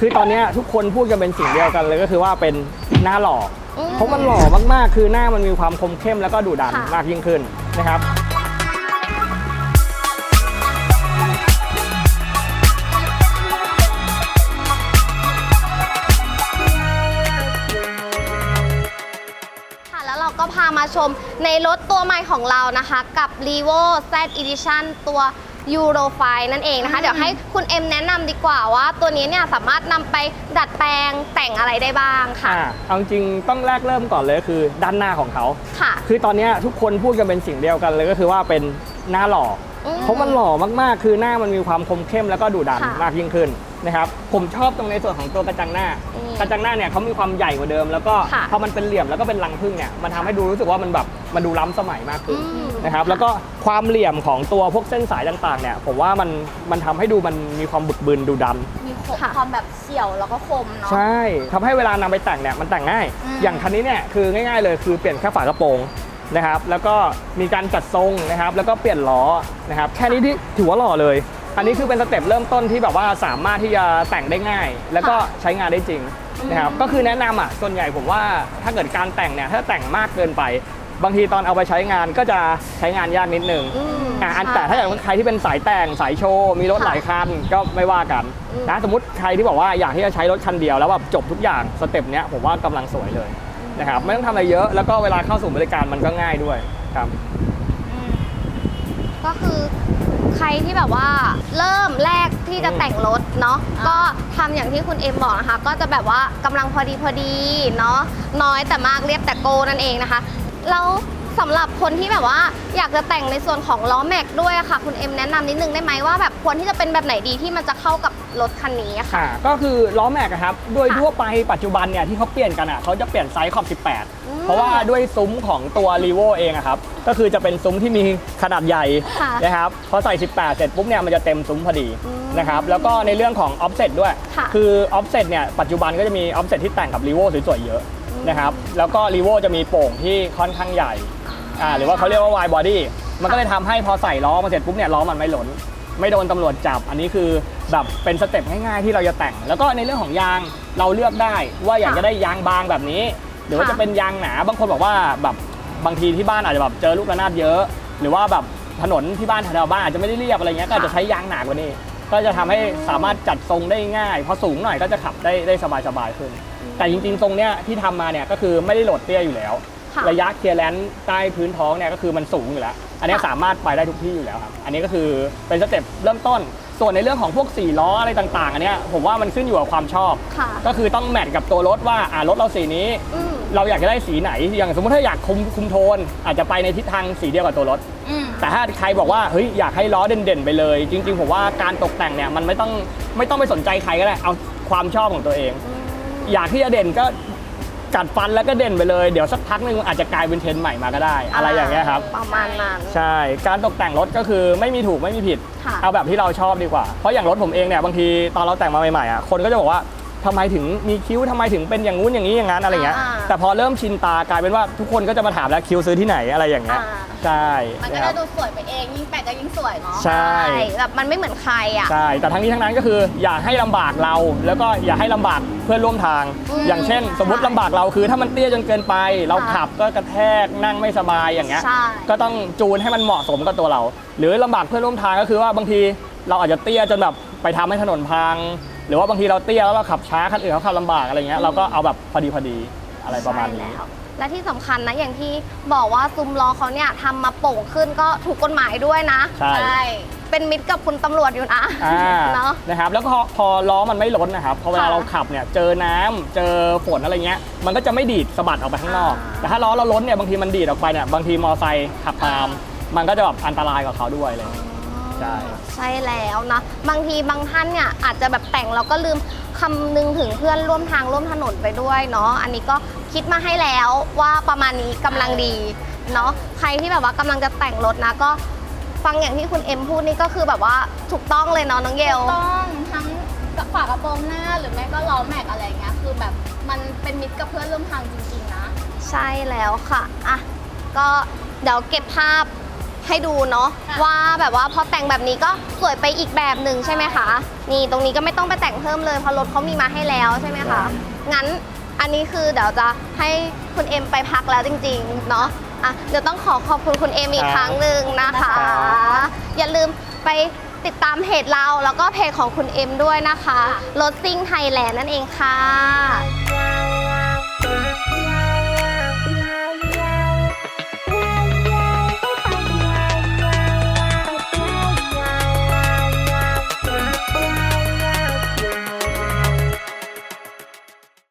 คือตอนเนี้ยทุกคนพูดกันเป็นสิ่งเดียวกันเลยก็คือว่าเป็นหน้าหล่ออมเพราะมันหล่อมากๆ คือหน้ามันมีความคมเข้มแล้วก็ดุดันค่ะมากยิ่งขึ้นนะครับ ค่ะแล้วเราก็พามาชมในรถตัวใหม่ของเรานะคะ กับ r e v o Z Edition ตัว Euro 5นั่นเองนะคะ เดี๋ยวให้คุณเอ็มแนะนำดีกว่าว่าตัวนี้เนี่ยสามารถนำไปดัดแปลงแต่งอะไรได้บ้างค่ะ อ่าเอาจริงๆต้องแรกเริ่มก่อนเลยคือด้านหน้าของเขา ค่ะ คือตอนเนี้ยทุกคนพูดกันเป็นสิ่งเดียวกันเลยก็คือว่าเป็นหน้าหล่ออมเพราะมันหล่อมากๆ คือหน้ามันมีความคมเข้มแล้วก็ดุดันค่ะมากยิ่งขึ้นนะครับผมชอบตรงในส่วนของตัวกระจังหน้า อืมกระจังหน้าเนี่ยเขามีความใหญ่กว่าเดิม แล้วก็ค่ะ พอมันเป็นเหลี่ยมแล้วก็เป็นรังผึ้งเนี่ยมันทำให้ดูรู้สึกว่ามันแบบ มันดูล้ำสมัยมากขึ้นอืม นะครับแล้วก็ความเหลี่ยมของตัวพวกเส้นสายต่างๆเนี่ยผมว่ามันมันทำให้ดูมันมีความบึกบึนดูดัน มีคมค่ะ ความแบบเฉียวแล้วก็คมเนาะ ใช่ทำให้เวลานำไปแต่งเนี่ยมันแต่งง่าย อืม อย่างคันนี้เนี่ยคือง่ายๆเลยคือเปลี่ยนแค่ฝากระโปรงนะครับ แล้วก็มีการจัดทรงนะครับ แล้วก็เปลี่ยนล้อนะครับ แค่นี้ที่ถือว่าหล่อเลย อันนี้คือเป็นสเต็ปเริ่มต้นที่แบบว่าสามารถที่จะแต่งได้ง่าย แล้วก็ใช้งานได้จริงนะครับ ก็คือแนะนำอะส่วนใหญ่ผมว่าถ้าเกิดการแต่งเนี่ยถ้าแต่งมากเกินไป บางทีตอนเอาไปใช้งานก็จะใช้งานยากนิดนึงอืมอะอันใช่แต่ถ้าอย่างใครที่เป็นสายแต่งสายโชว์มีรถค่ะหลายคันก็ไม่ว่ากันอืมนะสมมติใครที่บอกว่าอยากที่จะใช้รถคันเดียวแล้วแบบจบทุกอย่างสเต็ปเนี้ยผมว่ากำลังสวยเลยนะครับไม่ต้องทำอะไรเยอะแล้วก็เวลาเข้าสู่บริการมันก็ง่ายด้วยครับอืมก็คือใครที่แบบว่าเริ่มแรกที่จะอืมแต่งรถเนาะอ่าก็ทำอย่างที่คุณเอ็มบอกนะคะ ก็จะแบบว่ากำลังพอดีพอดีเนาะน้อยแต่มากเรียบแต่โกนั่นเองนะคะ แล้วสำหรับคนที่แบบว่าอยากจะแต่งในส่วนของล้อแม็กด้วยอะค่ะ คุณเอ็มแนะนำนิดนึงได้ไหมว่าแบบควรที่จะเป็นแบบไหนดีที่มันจะเข้ากับรถคันนี้อะค่ะอ่าก็คือล้อแม็กอะครับโดยค่ะทั่วไปปัจจุบันเนี่ยที่เขาเปลี่ยนกันอะเขาจะเปลี่ยนไซส์ขอบอืม18 เพราะว่าด้วยซุ้มของตัวรีโวเองอะครับก็คือจะเป็นซุ้มที่มีขนาดใหญ่ค่ะนะครับพอใส่ 18 เสร็จปุ๊บเนี่ยมันจะเต็มซุ้มพอดีอืมนะครับแล้วก็ในเรื่องของ offset ด้วยค่ะ คือ offset เนี่ยปัจจุบันก็จะมี offset ที่แต่งกับ r e v o สวยๆเยอะอืม นะครับ แล้วก็ r e v o จะมีโป่งที่ค่อนข้างใหญ่อ่าหรือว่าเขาเรียกว่า wide body มันก็เลยทำให้พอใส่ล้อมาเสร็จปุ๊บเนี่ยล้อมันไม่หล่นไม่โดนตำรวจจับ อันนี้คือแบบเป็นสเต็ปง่ายๆที่เราจะแต่ง แล้วก็ในเรื่องของยางเราเลือกได้ ว่าอยากจะได้ยางบางแบบนี้ หรือว่าจะเป็นยางหนาบางคนบอกว่าแบบบางทีที่บ้านอาจจะแบบเจอลูกระนาดเยอะ หรือว่าแบบถนนที่บ้านแถวบ้านอาจจะไม่ได้เรียบอะไรเงี้ยก็อาจจะใช้ยางหนากว่านี้ ก็จะทำให้สามารถจัดทรงได้ง่ายพอสูงหน่อยก็จะขับได้ได้สบายๆขึ้น แต่จริงๆ ทรงเนี้ยที่ทำมาเนี่ยก็คือไม่ได้โหลดเตี้ยอยู่แล้วค่ะระยะเคลียร์แลนซ์ใต้พื้นท้องเนี่ยก็คือมันสูงอยู่แล้ว อันเนี้ยค่ะสามารถไปได้ทุกที่อยู่แล้วครับ อันนี้ก็คือเป็นสเต็ปเริ่มต้น ส่วนในเรื่องของพวกสี่ล้ออะไรต่างๆ อันเนี้ยผมว่ามันขึ้นอยู่กับความชอบค่ะก็คือต้องแมทกับตัวรถว่าอ่ารถเราสีนี้อืมเราอยากจะได้สีไหน อย่างสมมติถ้าอยากคุมคุมโทน อาจจะไปในทิศทางสีเดียวกับตัวรถอืม แต่ถ้าใครบอกว่าเฮ้ยอยากให้ล้อเด่นๆไปเลย จริง ๆ ผมว่าการตกแต่งเนี่ยมันไม่ต้องไม่ต้องไปสนใจใครก็ได้เอาความชอบของตัวเอง อยากที่จะเด่นก็กัดฟันแล้วก็เด่นไปเลย เดี๋ยวสักพักหนึงอาจจะกลายเป็นเทรนด์ใหม่มาก็ได้ อะไรอย่างเงี้ยครับ ประมาณนั้นใช่ การตกแต่งรถก็คือไม่มีถูกไม่มีผิดค่ะเอาแบบที่เราชอบดีกว่า เพราะอย่างรถผมเองเนี่ยบางทีตอนเราแต่งมาใหม่ๆอะคนก็จะบอกว่า ทำไมถึงมีคิ้วทำไมถึงเป็นอย่างงู้นอย่างนี้อย่างนั้นอะไรเงี้ยอ่า แต่พอเริ่มชินตากลายเป็นว่าทุกคนก็จะมาถามแล้วคิ้วซื้อที่ไหนอะไรอย่างเงี้ยอ่าใช่มันก็นะคจะรับ ดูสวยไปเองยิ่งแปะก็ยิ่งสวยเนาะใช่ แบบมันไม่เหมือนใครอะ ใช่ แต่ทั้งนี้ทั้งนั้นก็คืออย่าให้ลำบากเรา แล้วก็อย่าให้ลำบากเพื่อนร่วมทาง อืมอย่างเช่น สมมติลำบากเราคือถ้ามันเตี้ยจนเกินไป เราค่ะขับก็กระแทกนั่งไม่สบายอย่างเงี้ย ใช่ ก็ต้องจูนให้มันเหมาะสมกับตัวเรา หรือลำบากเพื่อนร่วมทางก็คือว่าบางทีเราอาจจะเตี้ยจนแบบ ไปทำให้ถนนพัง หรือว่าบางทีเราเตี้ยแล้วเราขับช้าคันอื่นเขาขับลำบากอะไรเงี้ยเราก็เอาแบบพอดีพอดีอะไรประมาณนี้ใช่แล้วและที่สำคัญนะอย่างที่บอกว่าซุ้มล้อเขาเนี่ยทำมาโป่งขึ้นก็ถูกกฎหมายด้วยนะ ใช่เป็นมิตรกับคุณตำรวจอยู่นะอ่าเนาะนะครับแล้วก็พอพอล้อมันไม่ล้นนะครับพอเวลาค่ะเราขับเนี่ยเจอน้ำเจอฝนอะไรเงี้ย มันก็จะไม่ดีดสะบัดออกไปข้างนอกอ่าแต่ถ้าล้อเราล้นเนี่ยบางทีมันดีดออกไปเนี่ยบางทีมอไซค์ขับตาม มันก็จะแบบอันตรายกับเขาด้วยอะไรเลย ใช่ใช่แล้วนะ บางทีบางท่านเนี่ยอาจจะแบบแต่งแล้วก็ลืมคำนึงถึงเพื่อนร่วมทางร่วมถนนไปด้วยเนาะอันนี้ก็คิดมาให้แล้วว่าประมาณนี้กำลังดีเนาะใครที่แบบว่ากำลังจะแต่งรถนะก็ฟังอย่างที่คุณเอ็มพูดนี่ก็คือแบบว่าถูกต้องเลยเนาะน้องเยลต้องทั้งกับฝากระโปรงหน้าหรือไม่ก็ล้อแม็กอะไรเงี้ยคือแบบมันเป็นมิตรกับเพื่อนร่วมทางจริงๆนะ ใช่แล้วค่ะ อะ ก็เดี๋ยวเก็บภาพ ให้ดูเนาะว่าแบบว่าพอแต่งแบบนี้ก็สวยไปอีกแบบหนึ่งใช่ไหมคะนี่ตรงนี้ก็ไม่ต้องไปแต่งเพิ่มเลยเพราะรถเขามีมาให้แล้วใช่ไหมคะงั้นอันนี้คือเดี๋ยวจะให้คุณเอ็มไปพักแล้วจริงๆเนาะอะเดี๋ยวต้องขอขอบคุณคุณเอ็มอีกครับครั้งหนึ่งนะคะครับอย่าลืมไปติดตามเพจเราแล้วก็เพจของคุณเอ็มด้วยนะคะรถซิ่งไทยแลนด์นั่นเองค่ะ